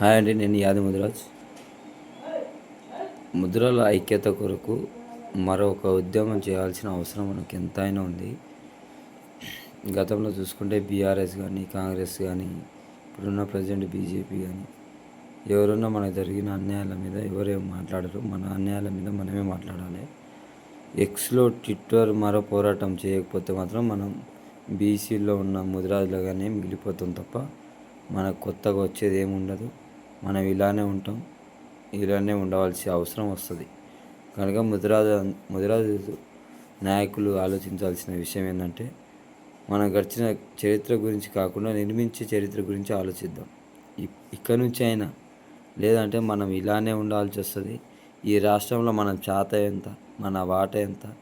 Hi అండి నేను యాది ముదిరాజ్. ముద్రల ఐక్యత కొరకు మరొక ఉద్యమం చేయాల్సిన అవసరం మనకు ఎంతైనా ఉంది. గతంలో చూసుకుంటే బీఆర్ఎస్ కానీ కాంగ్రెస్ కానీ ఇప్పుడున్న ప్రజెంట్ బీజేపీ కానీ ఎవరున్నా మనకు జరిగిన అన్యాయాల మీద ఎవరేం మాట్లాడరు. మన అన్యాయాల మీద మనమే మాట్లాడాలి. ఎక్స్లో ట్విట్టర్ మరో పోరాటం చేయకపోతే మాత్రం మనం బీసీలో ఉన్న ముదిరాజులుగానే మిగిలిపోతాం తప్ప మనకు కొత్తగా వచ్చేది ఏమి ఉండదు. మనం ఇలానే ఉంటాం. ఇలానే ఉండవలసిన అవసరం వస్తుంది. కనుక ముదిరాజు ముదిరాజు నాయకులు ఆలోచించాల్సిన విషయం ఏంటంటే మనం గడిచిన చరిత్ర గురించి కాకుండా నిర్మించే చరిత్ర గురించి ఆలోచిద్దాం. ఇక్కడి ఇక్కడ నుంచి అయినా లేదంటే మనం ఇలానే ఉండాల్సి వస్తుంది. ఈ రాష్ట్రంలో మనం చాత ఎంత మన వాట ఎంత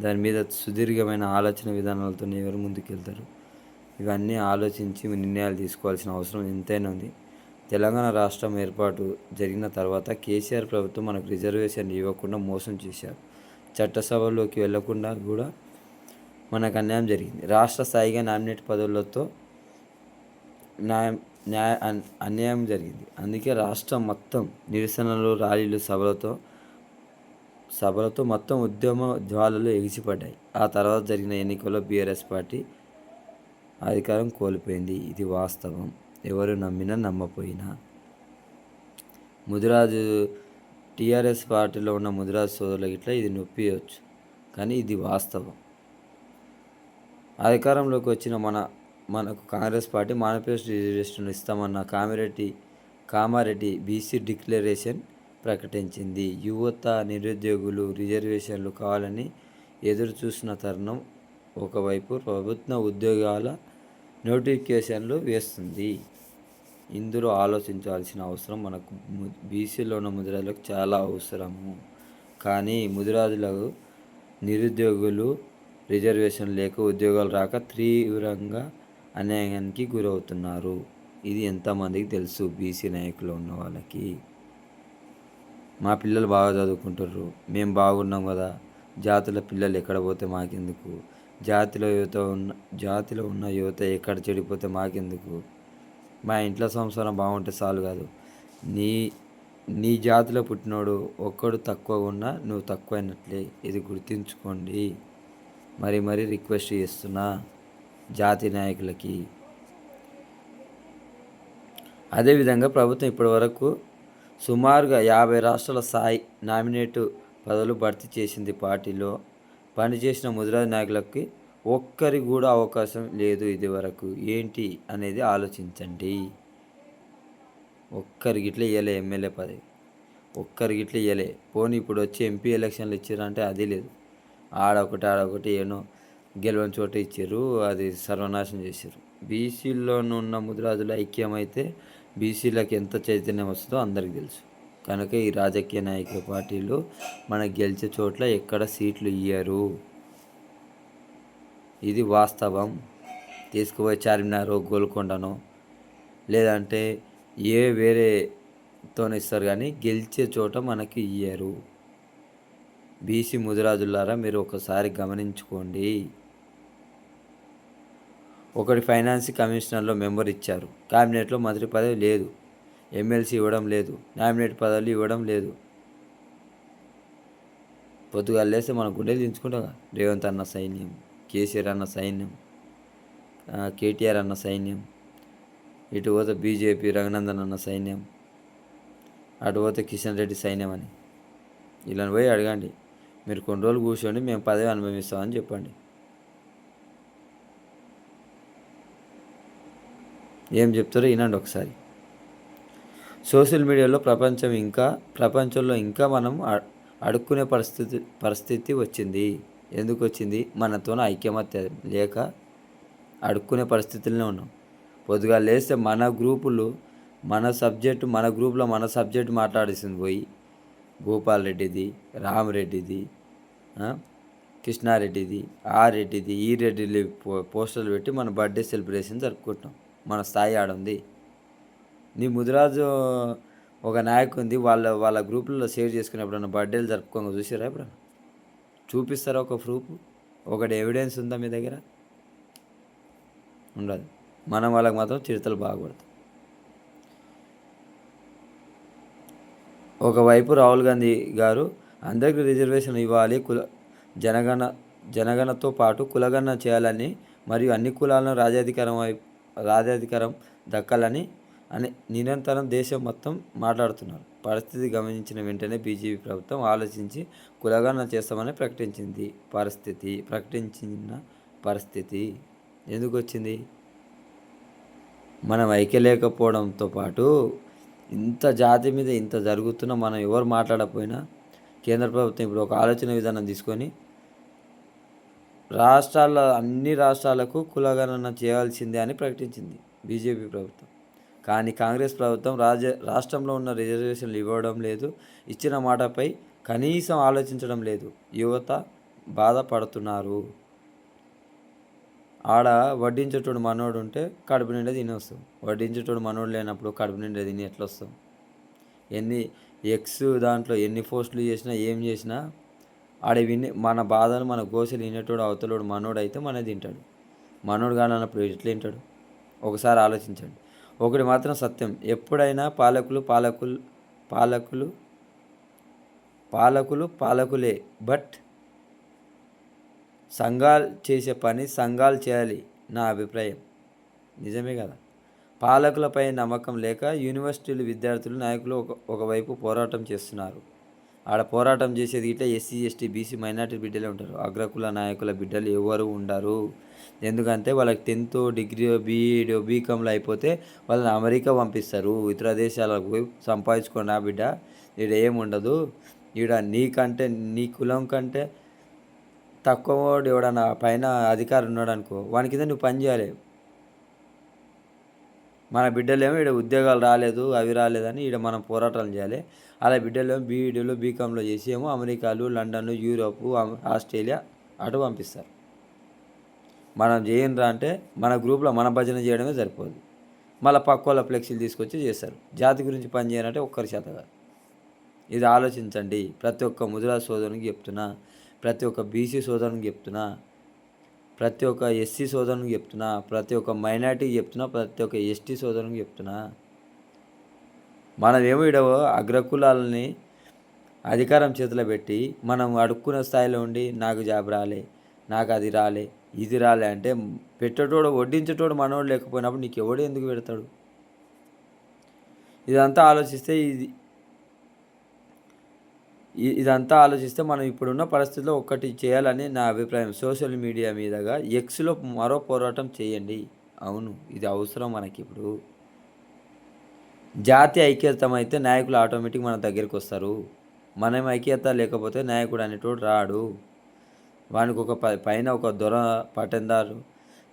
దాని మీద సుదీర్ఘమైన ఆలోచన విధానాలతో ఎవరు ముందుకెళ్తారు? ఇవన్నీ ఆలోచించి నిర్ణయాలు తీసుకోవాల్సిన అవసరం ఎంతైనా ఉంది. తెలంగాణ రాష్ట్రం ఏర్పాటు జరిగిన తర్వాత కేసీఆర్ ప్రభుత్వం మనకు రిజర్వేషన్ ఇవ్వకుండా మోసం చేశారు. చట్టసభలోకి వెళ్ళకుండా కూడా మనకు అన్యాయం జరిగింది. రాష్ట్ర స్థాయిగా నామినేట్ పదవులతో న్యాయం న్యాయ అన్యాయం జరిగింది. అందుకే రాష్ట్రం మొత్తం నిరసనలు ర్యాలీలు సభలతో సభలతో మొత్తం ఉద్యమ జ్వాలలు ఎగిసిపడ్డాయి. ఆ తర్వాత జరిగిన ఎన్నికల్లో బీఆర్ఎస్ పార్టీ అధికారం కోల్పోయింది. ఇది వాస్తవం. ఎవరు నమ్మినా నమ్మపోయినా. ముదిరాజు టీఆర్ఎస్ పార్టీలో ఉన్న ముదిరాజు సోదరులకు ఇట్లా ఇది నొప్పియవచ్చు కానీ ఇది వాస్తవం. అధికారంలోకి వచ్చిన మన మనకు కాంగ్రెస్ పార్టీ మేనిఫెస్టో రిజర్వేషన్ ఇస్తామన్న కామిరెడ్డి కామారెడ్డి బీసీ డిక్లరేషన్ ప్రకటించింది. యువత నిరుద్యోగులు రిజర్వేషన్లు కావాలని ఎదురు చూసిన తరుణం. ఒకవైపు ప్రభుత్వ ఉద్యోగాల నోటిఫికేషన్లు వేస్తుంది. ఇందులో ఆలోచించాల్సిన అవసరం మనకు. బీసీలో ఉన్న ముదిరాజులకు చాలా అవసరము. కానీ ముదిరాజులకు నిరుద్యోగులు రిజర్వేషన్ లేక ఉద్యోగాలు రాక తీవ్రంగా అన్యాయానికి గురవుతున్నారు. ఇది ఎంతమందికి తెలుసు? బీసీ నాయకులు ఉన్న వాళ్ళకి. మా పిల్లలు బాగా చదువుకుంటారు మేము బాగున్నాం కదా. జాతుల పిల్లలు ఎక్కడ పోతే మాకెందుకు? జాతిలో యువత ఉన్న జాతిలో ఉన్న యువత ఎక్కడ చెడిపోతే మాకెందుకు? మా ఇంట్లో సంసారం బాగుంటే చాలు కాదు. నీ నీ జాతిలో పుట్టినోడు ఒక్కడు తక్కువ ఉన్నా నువ్వు తక్కువైనట్లే. ఇది గుర్తించుకోండి. మరి మరీ రిక్వెస్ట్ చేస్తున్నా జాతి నాయకులకి. అదేవిధంగా ప్రభుత్వం ఇప్పటివరకు సుమారుగా యాభై రాష్ట్రాల స్థాయి నామినేటు పదవులు భర్తీ చేసింది పార్టీలో. పనిచేసిన ముదిరాజ్ నాయకులకి ఒక్కరి కూడా అవకాశం లేదు ఇది వరకు ఏంటి అనేది ఆలోచించండి. ఒక్కరికి ఇట్లా ఇవ్వలే ఎమ్మెల్యే పదవి. ఒక్కరికి ఇట్లా ఇవ్వలే పోనీ ఇప్పుడు వచ్చి ఎంపీ ఎలక్షన్లు ఇచ్చారంటే అది లేదు. ఆడొకటి ఆడొకటి ఏనో గెలవని చోట ఇచ్చారు అది సర్వనాశనం చేశారు బీసీలోనున్న ఉన్న ముదిరాజుల ఐక్యమైతే బీసీలకు ఎంత చైతన్యం వస్తుందో అందరికీ తెలుసు. కనుక ఈ రాజకీయ నాయక పార్టీలు మన గెలిచే చోట్ల ఎక్కడ సీట్లు ఇయ్యరు. ఇది వాస్తవం. తీసుకుపోయి చార్మినారో గోల్కొండను లేదంటే ఏ వేరేతోనే ఇస్తారు కానీ గెలిచే చోట మనకి ఇయ్యరు. బీసీ ముదిరాజులారా మీరు ఒకసారి గమనించుకోండి. ఒకటి ఫైనాన్స్ కమిషనర్లో మెంబర్ ఇచ్చారు. క్యాబినెట్లో మంత్రి పదవి లేదు. ఎమ్మెల్సీ ఇవ్వడం లేదు. నామినేట్ పదవులు ఇవ్వడం లేదు. పొద్దుగా లేస్తే మన గుండెలు దించుకుంటాం రేవంత్ అన్న సైన్యం కేసీఆర్ అన్న సైన్యం కేటీఆర్ అన్న సైన్యం ఇటు పోతే బీజేపీ రఘునందన్ అన్న సైన్యం అటు పోతే కిషన్ రెడ్డి సైన్యం అని. ఇలా పోయి అడగండి. మీరు కొన్ని రోజులు కూర్చోండి మేము పదవి అనుభవిస్తామని చెప్పండి. ఏం చెప్తారో వినండి ఒకసారి. సోషల్ మీడియాలో ప్రపంచం ఇంకా ప్రపంచంలో ఇంకా మనం అడుక్కునే పరిస్థితి పరిస్థితి వచ్చింది. ఎందుకు వచ్చింది? మనతో ఐక్యమత్య లేక అడుక్కునే పరిస్థితుల్లో ఉన్నాం. పొద్దుగా లేస్తే మన గ్రూపులు మన సబ్జెక్టు మన గ్రూప్లో మన సబ్జెక్టు మాట్లాడేసింది పోయి భూపాల్ రెడ్డిది రామరెడ్డిది కృష్ణారెడ్డిది ఆ రెడ్డిది ఈ రెడ్డిది పో- పోస్టర్లు పెట్టి మన బర్త్డే సెలబ్రేషన్ జరుపుకుంటాం మన స్థాయి ఆడుంది. నీ ముదిరాజు ఒక నాయకు ఉంది వాళ్ళ వాళ్ళ గ్రూపుల్లో షేర్ చేసుకునేప్పుడు బర్త్డేలు జరుపుకోగా చూసారా ఇప్పుడు చూపిస్తారా ఒక ప్రూఫ్? ఒకటి ఎవిడెన్స్ ఉందా మీ దగ్గర? ఉండదు. మనం వాళ్ళకి మాత్రం చిరుతలు బాగుపడతాం. ఒకవైపు రాహుల్ గాంధీ గారు అందరికీ రిజర్వేషన్ ఇవ్వాలి కుల జనగణ జనగణతో పాటు కులగణన చేయాలని మరియు అన్ని కులాలను రాజాధికారం వైపు రాజాధికారం దక్కాలని అని నిరంతరం దేశం మొత్తం మాట్లాడుతున్నారు. పరిస్థితి గమనించిన వెంటనే బీజేపీ ప్రభుత్వం ఆలోచించి కులగణన చేస్తామని ప్రకటించింది. పరిస్థితి ప్రకటించిన పరిస్థితి ఎందుకు వచ్చింది మనం ఐక్యలేకపోవడంతో పాటు ఇంత జాతి మీద ఇంత జరుగుతున్నా మనం ఎవరు మాట్లాడకపోయినా కేంద్ర ప్రభుత్వం ఇప్పుడు ఒక ఆలోచన విధానం తీసుకొని రాష్ట్రాల అన్ని రాష్ట్రాలకు కులగణన చేయాల్సిందే అని ప్రకటించింది బీజేపీ ప్రభుత్వం. కానీ కాంగ్రెస్ ప్రభుత్వం రాజ్య రాష్ట్రంలో ఉన్న రిజర్వేషన్లు ఇవ్వడం లేదు. ఇచ్చిన మాటపై కనీసం ఆలోచించడం లేదు. యువత బాధపడుతున్నారు. ఆడ వడ్డించేటోడు మనోడు ఉంటే కడుపు నిండా తినేస్తాం. వడ్డించేటోడు మనోడు లేనప్పుడు కడుపు నిండా తిని ఎట్లా వస్తాం ఎన్ని ఎక్స్ దాంట్లో ఎన్ని పోస్టులు చేసినా ఏం చేసినా ఆడ విని మన బాధలు మన గోసలు వినేటోడు అవతలోడు మనోడు అయితే మన తింటాడు. మనోడు కానీ అన్నప్పుడు ఎట్లా తింటాడు? ఒకసారి ఆలోచించండి. ఒకటి మాత్రం సత్యం. ఎప్పుడైనా పాలకులు పాలకులు పాలకులు పాలకులు పాలకులే. బట్ సంఘాలు చేసే పని సంఘాలు చేయాలి నా అభిప్రాయం. నిజమే కదా? పాలకులపై నమ్మకం లేక యూనివర్సిటీలు విద్యార్థులు నాయకులు ఒక ఒకవైపు పోరాటం చేస్తున్నారు. ఆడ పోరాటం చేసేది ఇట్లా ఎస్సీ ఎస్టీ బీసీ మైనార్టీ బిడ్డలే ఉంటారు. అగ్రకుల నాయకుల బిడ్డలు ఎవరు ఉండరు. ఎందుకంటే వాళ్ళకి టెన్త్ డిగ్రీ బీఈడీ బీకామ్లో అయిపోతే వాళ్ళని అమెరికా పంపిస్తారు. ఇతర దేశాలకు పోయి సంపాదించుకోండి ఆ బిడ్డ. ఈడ ఏముండదు ఈడ నీకంటే నీ కులం కంటే తక్కువ వాడు ఎవడన్నా పైన అధికారి ఉన్నాడు అనుకో వాని కింద నువ్వు పని చేయాలి. మన బిడ్డలేమో ఈడ ఉద్యోగాలు రాలేదు అవి రాలేదని ఈడ మనం పోరాటాలు చేయాలి. అలా బిడ్డలేమో బీఈడీలో బీకామ్లో చేసి ఏమో అమెరికాలు లండన్ యూరోప్ ఆస్ట్రేలియా అటు పంపిస్తారు. మనం చేయండిరా అంటే మన గ్రూప్లో మన భజన చేయడమే సరిపోదు. మళ్ళీ పక్క వాళ్ళ ఫ్లెక్సీలు తీసుకొచ్చి చేస్తారు. జాతి గురించి పని చేయాలంటే ఒక్కరి చేత కాదు. ఇది ఆలోచించండి. ప్రతి ఒక్క ముదురా సోదరునికి చెప్తున్నా ప్రతి ఒక్క బీసీ సోదరునికి చెప్తున్నా ప్రతి ఒక్క ఎస్సీ సోదరునికి చెప్తున్నా ప్రతి ఒక్క మైనార్టీకి చెప్తున్నా ప్రతి ఒక్క ఎస్టీ సోదరునికి చెప్తున్నా. మనమేమో ఇడ అగ్రకులాలని అధికారం చేతిలో పెట్టి మనం అడుక్కున్న స్థాయిలో ఉండి నాకు జాబ్ రాలే నాకు అది రాలే ఇది రాలే అంటే పెట్టేటోడు వడ్డించేటోడు మనోడు లేకపోయినప్పుడు నీకు ఎవడు ఎందుకు పెడతాడు? ఇదంతా ఆలోచిస్తే ఇది ఇదంతా ఆలోచిస్తే మనం ఇప్పుడున్న పరిస్థితిలో ఒక్కటి చేయాలని నా అభిప్రాయం. సోషల్ మీడియా మీదగా ఎక్స్లో మరో పోరాటం చేయండి. అవును ఇది అవసరం మనకి ఇప్పుడు జాతి ఐక్యతమైతే నాయకులు ఆటోమేటిక్ మన దగ్గరికి వస్తారు మనం ఐక్యత లేకపోతే నాయకుడు అనేటోడు రాడు. వానికి ఒక ప పైన ఒక దొర పటందారు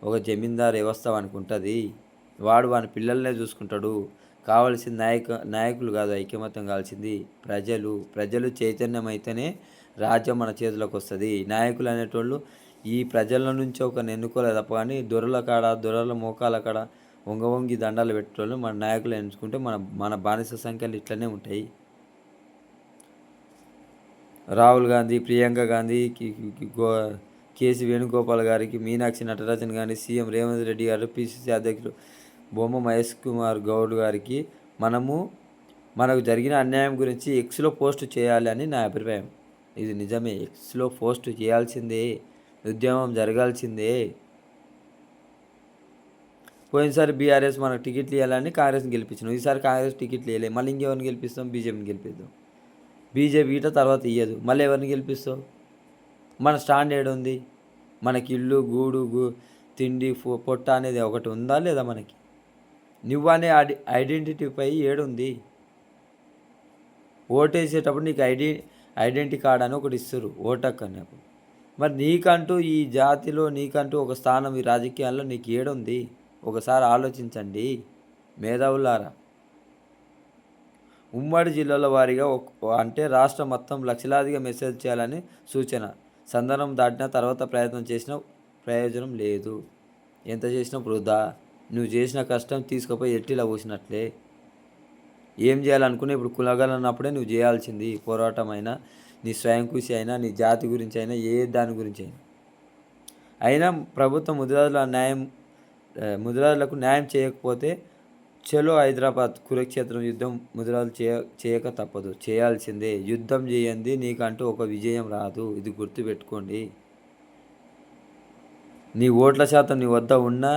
ఒక జమీందారు వ్యవస్థ వానికి ఉంటుంది. వాడు వాని పిల్లల్నే చూసుకుంటాడు. కావాల్సిన నాయక నాయకులు కాదు ఐక్యమత్యం కావాల్సింది ప్రజలు. ప్రజలు చైతన్యం అయితేనే రాజ్యం మన చేతిలోకి వస్తుంది. నాయకులు అనేటోళ్ళు ఈ ప్రజల నుంచి ఒక ఎన్నుకోలేదు తప్ప కానీ దొరల కాడ దొరల మోకాల కాడ వంగ వంగి దండాలు పెట్టేటోళ్ళు మన నాయకులు ఎంచుకుంటే మన మన బానిస సంఖ్యలు ఇట్లనే ఉంటాయి. రాహుల్ గాంధీ ప్రియాంక గాంధీ గో కేసీ వేణుగోపాల్ గారికి మీనాక్షి నటరాజన్ గారి సీఎం రేవంత్ రెడ్డి గారు పిసిసి అధ్యక్షుడు బొమ్మ మహేష్ కుమార్ గౌడ్ గారికి మనము మనకు జరిగిన అన్యాయం గురించి ఎక్స్లో పోస్ట్ చేయాలి అని నా అభిప్రాయం. ఇది నిజమే. ఎక్స్లో పోస్ట్ చేయాల్సిందే. ఉద్యమం జరగాల్సిందే. పోయినసారి బీఆర్ఎస్ మనకు టికెట్లు ఇవ్వాలని కాంగ్రెస్ని గెలిపించినాం ఈసారి కాంగ్రెస్ టికెట్లు ఇవ్వలేదు. మళ్ళీ ఇంకెవరిని గెలిపిస్తాం? బీజేపీని గెలిపిద్దాం. బీజేపీ ఈట తర్వాత ఇయ్యదు. మళ్ళీ ఎవరిని గెలిపిస్తాం మన స్టాండ్ ఉంది మనకి ఇల్లు గూడు గూ తిండి ఫో- పొట్ట అనేది ఒకటి ఉందా లేదా మనకి? నువ్వు అనే ఐడి ఐడెంటిటీపై ఏడుంది. ఓటేసేటప్పుడు నీకు ఐడి ఐడెంటిటీ కార్డ్ అని ఒకటి ఇస్తారు ఓటక్ అన్నప్పుడు మరి నీకంటూ ఈ జాతిలో నీకంటూ ఒక స్థానం ఈ రాజకీయాల్లో నీకు ఏడుంది? ఒకసారి ఆలోచించండి మేధావులారా. ఉమ్మడి జిల్లాల వారీగా ఒక అంటే రాష్ట్రం మొత్తం లక్షలాదిగా మెసేజ్ చేయాలని సూచన. సందర్భం దాటిన తర్వాత ప్రయత్నం చేసిన ప్రయోజనం లేదు. ఎంత చేసినా వృధా. నువ్వు చేసిన కష్టం తీసుకుపోయి ఎట్టిలా పోసినట్లే? ఏం చేయాలనుకున్నా ఇప్పుడు కులగలన్నప్పుడే నువ్వు చేయాల్సింది పోరాటం అయినా నీ స్వయం కృషి అయినా నీ జాతి గురించి అయినా ఏ దాని గురించి అయినా. అయినా ప్రభుత్వం ముదిరాజుల న్యాయం ముదిరాజులకు న్యాయం చేయకపోతే చలో హైదరాబాద్ కురుక్షేత్రం యుద్ధం ముదిరాజులు చేయ చేయక తప్పదు. చేయాల్సిందే. యుద్ధం చేయండి నీకంటూ ఒక విజయం రాదు. ఇది గుర్తుపెట్టుకోండి. నీ ఓట్ల శాతం నీ వద్ద ఉన్నా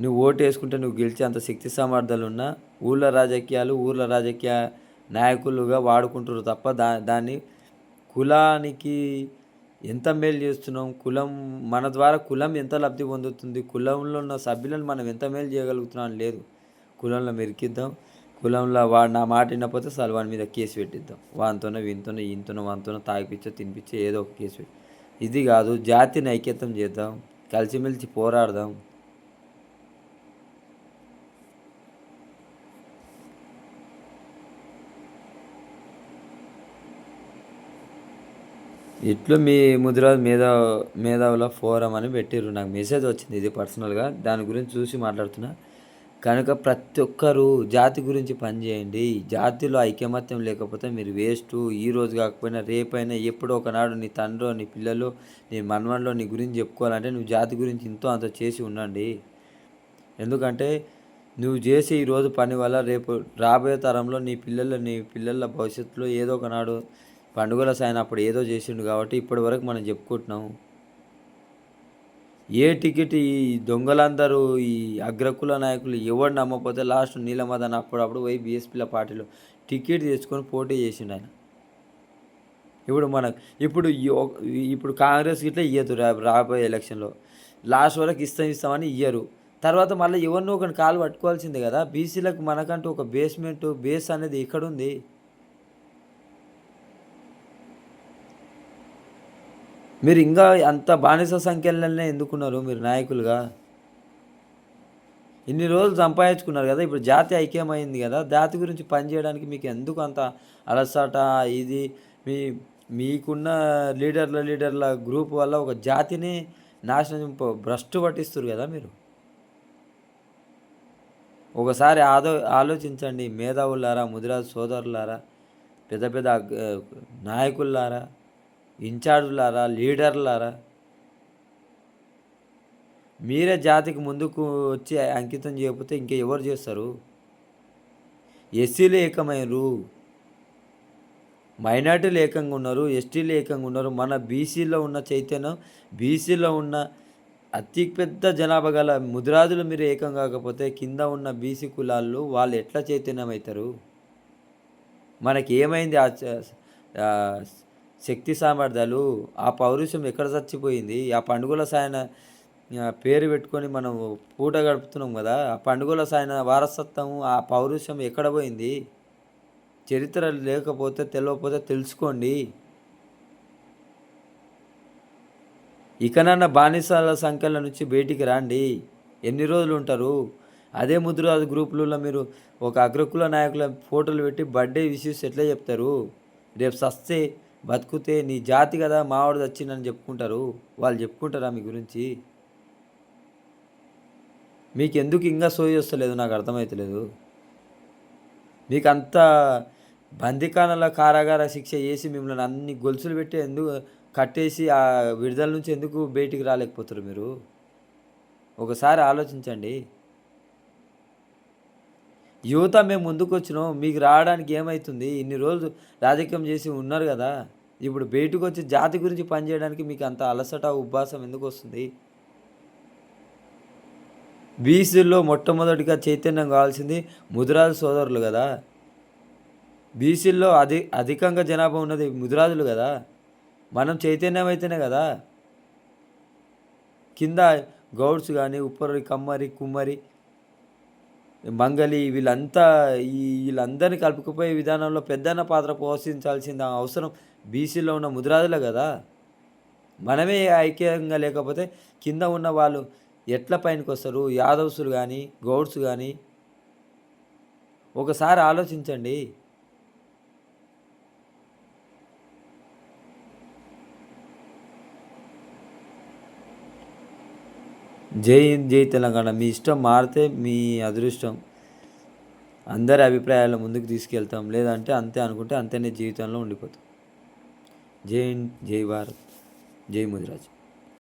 నువ్వు ఓటు వేసుకుంటే నువ్వు గెలిచే అంత శక్తి సామర్థ్యాలు ఉన్నా ఊళ్ళ రాజకీయాలు ఊళ్ళ రాజకీయ నాయకులుగా వాడుకుంటారు తప్ప దా దాన్ని కులానికి ఎంత మేలు చేస్తున్నాం? కులం మన ద్వారా కులం ఎంత లబ్ధి పొందుతుంది? కులంలో ఉన్న సభ్యులను మనం ఎంత మేలు చేయగలుగుతున్నాం లేదు. కులంలో మెరికిద్దాం. కులంలో వాడు నా మాట వినకపోతే అసలు వాడి మీద కేసు పెట్టిద్దాం. వానితోనే వీనితోనే ఈయనతోనే వానితోనో తాగిపించో తినిపించో ఏదో ఒక కేసు పెట్టి. ఇది కాదు జాతిని ఐక్యతం చేద్దాం. కలిసిమెలిసి పోరాడదాం. ఇట్లు మీ ముదిరాజ్ మేధా మేధావుల ఫోరం అని పెట్టిర్రు. నాకు మెసేజ్ వచ్చింది ఇది పర్సనల్గా. దాని గురించి చూసి మాట్లాడుతున్నా. కనుక ప్రతి ఒక్కరూ జాతి గురించి పనిచేయండి జాతిలో ఐకమత్యం లేకపోతే మీరు వేస్ట్. ఈ రోజు కాకపోయినా రేపైనా ఎప్పుడో ఒకనాడు నీ తండ్రో నీ పిల్లలు నీ మనవన్లో నీ గురించి చెప్పుకోవాలంటే నువ్వు జాతి గురించి ఇంతో అంత చేసి ఉండండి. ఎందుకంటే నువ్వు చేసే ఈరోజు పని వల్ల రేపు రాబోయే తరంలో నీ పిల్లల నీ పిల్లల భవిష్యత్తులో ఏదో ఒకనాడు పండుగల సాయన అప్పుడు ఏదో చేసిండు కాబట్టి ఇప్పటి వరకు మనం చెప్పుకుంటున్నాం. ఏ టికెట్ ఈ దొంగలందరూ ఈ అగ్రకుల నాయకులు ఎవరు నమ్మకపోతే లాస్ట్ నీలమదన్ అప్పుడప్పుడు పోయి బీఎస్పీల పార్టీలో టికెట్ తెచ్చుకొని పోటీ చేసిండు ఆయన. ఇప్పుడు మనకు ఇప్పుడు ఇప్పుడు కాంగ్రెస్ ఇట్లా ఇయ్యదు రాబోయే ఎలక్షన్లో. లాస్ట్ వరకు ఇస్తాం ఇస్తామని ఇయ్యరు. తర్వాత మళ్ళీ ఎవరినో ఒకరిని కాలు పట్టుకోవాల్సిందే కదా. బీసీలకు మనకంటూ ఒక బేస్మెంట్ బేస్ అనేది ఎక్కడుంది? మీరు ఇంకా అంత బానిస సంఖ్యలనే ఎందుకున్నారు మీరు నాయకులుగా? ఇన్ని రోజులు సంపాదించుకున్నారు కదా ఇప్పుడు జాతి ఐక్యమైంది కదా జాతి గురించి పనిచేయడానికి మీకు ఎందుకు అంత అలసట? ఇది మీ మీకున్న లీడర్ల లీడర్ల గ్రూప్ వల్ల ఒక జాతిని నాశనం భ్రష్టు పట్టిస్తారు కదా మీరు. ఒకసారి ఆదో ఆలోచించండి మేధావులారా ముదిరాజు సోదరులారా పెద్ద పెద్ద నాయకులారా ఇన్ఛార్జులారా లీడర్లారా? మీరే జాతికి ముందుకు వచ్చి అంకితం చేయకపోతే ఇంకా ఎవరు చేస్తారు? ఎస్సీలు ఏకమైనరు. మైనార్టీలు ఏకంగా ఉన్నారు ఎస్టీలు ఏకంగా ఉన్నారు. మన బీసీలో ఉన్న చైతన్యం బీసీలో ఉన్న అతి పెద్ద జనాభా గల ముదిరాజులు మీరు ఏకం కాకపోతే కింద ఉన్న బీసీ కులాల్లో వాళ్ళు ఎట్లా చైతన్యం అవుతారు మనకి ఏమైంది శక్తి సామర్థ్యాలు ఆ పౌరుషం ఎక్కడ చచ్చిపోయింది ఆ పండుగల సాయన పేరు పెట్టుకొని మనం పూట గడుపుతున్నాం కదా ఆ పండుగల సాయన వారసత్వం ఆ పౌరుషం ఎక్కడ పోయింది? చరిత్ర లేకపోతే తెలియకపోతే తెలుసుకోండి. ఇకనన్న బానిసాల సంఖ్యల నుంచి బయటికి రాండి. ఎన్ని రోజులు ఉంటారు? అదే ముద్రాజు గ్రూపులలో మీరు ఒక అగ్రకుల నాయకుల ఫోటోలు పెట్టి బర్త్డే విషయస్ ఎట్లా చెప్తారు? రేపు సస్తే బతికితే నీ జాతి కదా మావాడు వచ్చిందని చెప్పుకుంటారు. వాళ్ళు చెప్పుకుంటారా మీ గురించి? మీకు ఎందుకు ఇంకా సోయి వస్తలేదు? నాకు అర్థమవుతలేదు మీకు అంత బందికానల కారాగార శిక్ష చేసి మిమ్మల్ని అన్ని గొలుసులు పెట్టి ఎందుకు కట్టేసి ఆ విడుదల నుంచి ఎందుకు బయటికి రాలేకపోతారు మీరు? ఒకసారి ఆలోచించండి. యువత మేము ముందుకు వచ్చినాం మీకు రావడానికి ఏమవుతుంది ఇన్ని రోజులు రాజకీయం చేసి ఉన్నారు కదా. ఇప్పుడు బయటకు వచ్చి జాతి గురించి పనిచేయడానికి మీకు అంత అలసట ఉబ్బాసం ఎందుకు వస్తుంది? బీసీల్లో మొట్టమొదటిగా చైతన్యం కావాల్సింది ముదిరాజు సోదరులు కదా. బీసీల్లో అధి అధికంగా జనాభా ఉన్నది ముదిరాజులు కదా. మనం చైతన్యం అయితేనే కదా. కింద గౌడ్స్ కానీ ఉప్పరి కమ్మరి కుమ్మరి మంగలి వీళ్ళంతా ఈ వీళ్ళందరినీ కలుపుకుపోయే విధానంలో పెద్దన్న పాత్ర పోషించాల్సిన అవసరం బీసీలో ఉన్న ముదిరాజులే కదా. మనమే ఐక్యంగా లేకపోతే కింద ఉన్న వాళ్ళు ఎట్ల పైనకి వస్తారు? యాదవ్సులు కానీ గౌడ్స్ కానీ ఒకసారి ఆలోచించండి. జై హింద్ జై తెలంగాణ. మీ ఇష్టం మారితే మీ అదృష్టం. అందరి అభిప్రాయాలు ముందుకు తీసుకెళ్తాం. లేదంటే అంతే అనుకుంటే అంతేనే జీవితంలో ఉండిపోతాం. జై హింద్ జై భారత్ జై ముదిరాజ్.